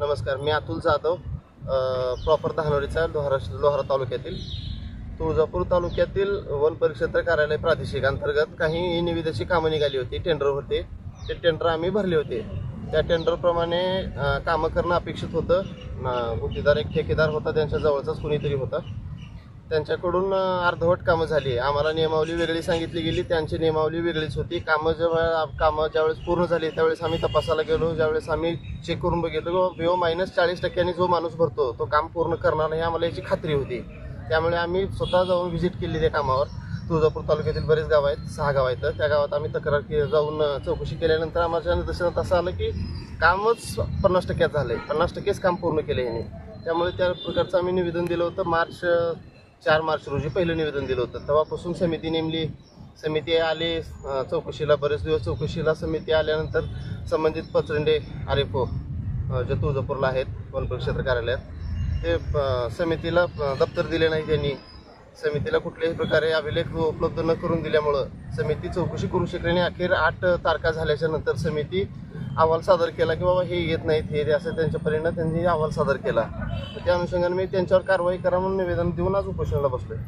नमस्कार मी अतुल जाधव प्रॉपर धानोरीचा लोहारा लोहारा तालुक्यातील. तुळजापूर तालुक्यातील वन परिक्षेत्र कार्यालय प्रादेशिक अंतर्गत काही निविदाची कामं निघाली होती टेंडर होते. ते टेंडर आम्ही भरले होते. त्या टेंडरप्रमाणे कामं करणं अपेक्षित होतं. न- एक ठेकेदार होता त्यांच्या जवळचाच कुणीतरी होता. त्यांच्याकडून अर्धवट कामं झाली. आम्हाला नियमावली वेगळी सांगितली गेली. त्यांची नियमावली वेगळीच होती. कामं जेव्हा कामं ज्यावेळेस पूर्ण झाली त्यावेळेस आम्ही तपासायला गेलो. ज्यावेळेस आम्ही चेक करून बघितलो विवो मायनस चाळीस टक्क्यांनी जो माणूस भरतो तो काम पूर्ण करणार नाही आम्हाला याची खात्री होती. त्यामुळे आम्ही स्वतः जाऊन व्हिजिट केली त्या कामावर. तुळजापूर तालुक्यातील बरेच गाव आहेत सहा गाव आहेत. त्या गावात आम्ही तक्रार के जाऊन चौकशी केल्यानंतर आम्हाला निदर्शनात असं आलं की कामच पन्नास टक्क्यात झालं आहे पन्नास टक्केच काम पूर्ण केलं याने. त्यामुळे त्या प्रकारचं आम्ही निवेदन दिलं होतं. मार्च चार मार्च रोजी पहिलं निवेदन दिलं होतं. तेव्हापासून समिती नेमली. समिती आली चौकशीला बरेच दिवस चौकशीला समिती आल्यानंतर संबंधित पचरंडे आर एफ ओ जे तुळजापूरला आहेत वनपरिक्षेत्र कार्यालयात ते समितीला दप्तर दिले नाही त्यांनी. समितीला कुठल्याही प्रकारे अभिलेख उपलब्ध न करून दिल्यामुळं समिती चौकशी करू शकली आणि अखेर आठ तारखा झाल्याच्यानंतर समिती अहवाल सादर केला की बाबा हे येत नाहीत हे असं त्यांच्या परिणाम त्यांनी अहवाल सादर केला. त्या अनुषंगाने मी त्यांच्यावर कारवाई करा म्हणून निवेदन देऊन आज उपोषणाला बसलोय.